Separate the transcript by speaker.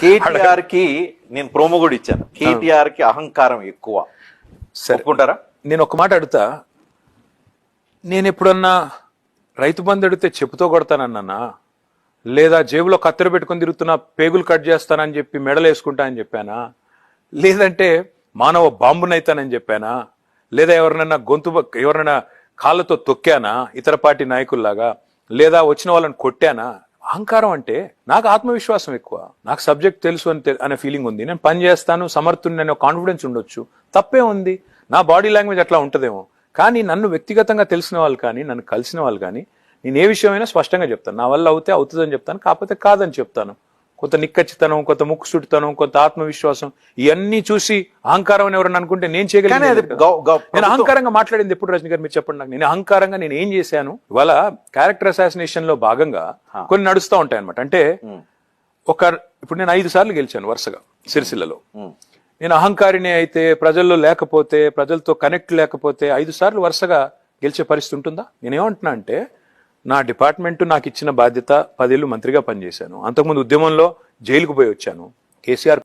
Speaker 1: కేటీఆర్కి నేను ప్రోమో కూడా ఇచ్చాను. కేటీఆర్కి అహంకారం ఎక్కువ. ఒప్పుకుంటారా?
Speaker 2: నేను ఒక మాట అడుగుతా. నేను ఎప్పుడన్నా రైతు బంధు అడిగితే చెప్పుతో కొడతానన్నా లేదా జేబులో కత్తెర పెట్టుకొని తిరుగుతున్నా పేగులు కట్ చేస్తానని చెప్పి మెడలు వేసుకుంటా అని చెప్పానా? లేదంటే మానవ బాంబునైతానని చెప్పానా? లేదా ఎవరినైనా గొంతు ఎవరినైనా కాళ్ళతో తొక్కానా? ఇతర పార్టీ నాయకుల్లాగా? లేదా వచ్చిన వాళ్ళని కొట్టానా? అహంకారం అంటే నాకు ఆత్మవిశ్వాసం ఎక్కువ నాకు సబ్జెక్ట్ తెలుసు అని అనే ఫీలింగ్ ఉంది. నేను పని చేస్తాను సమర్థుని అనే కాన్ఫిడెన్స్ ఉండొచ్చు. తప్పే ఉంది. నా బాడీ లాంగ్వేజ్ అట్లా ఉంటుందేమో. కానీ నన్ను వ్యక్తిగతంగా తెలిసిన వాళ్ళు కానీ నన్ను కలిసిన వాళ్ళు కానీ నేను ఏ విషయమైనా స్పష్టంగా చెప్తాను. నా వల్ల అవుతే అవుతుందని చెప్తాను కాకపోతే కాదని చెప్తాను. కొంత నిక్కచ్చితనం కొంత ముక్కుసుడితనం కొంత ఆత్మవిశ్వాసం ఇవన్నీ చూసి అహంకారం అని ఎవరన్నా అనుకుంటే నేను
Speaker 1: ప్రభుత్వం-
Speaker 2: అహంకారంగా మాట్లాడింది ఎప్పుడు రజనీ గారు మీరు చెప్పండి నాకు. నేను అహంకారంగా నేను ఏం చేశాను? ఇవాళ క్యారెక్టర్ అసాసినేషన్లో భాగంగా కొన్ని నడుస్తూ ఉంటాయి అనమాట అంటే ఒక ఇప్పుడు నేను ఐదు సార్లు గెలిచాను వరుసగా సిరిసిల్లలో. నేను అహంకారిని అయితే ప్రజల్లో లేకపోతే ప్రజలతో కనెక్ట్ లేకపోతే ఐదు సార్లు వరుసగా గెలిచే పరిస్థితి ఉంటుందా? నేనేమంటున్నా అంటే నా డిపార్ట్మెంట్ నాకు ఇచ్చిన బాధ్యత పదేళ్ళు మంత్రిగా పనిచేశాను. అంతకుముందు ఉద్యమంలో జైలుకు పోయి వచ్చాను. కేసీఆర్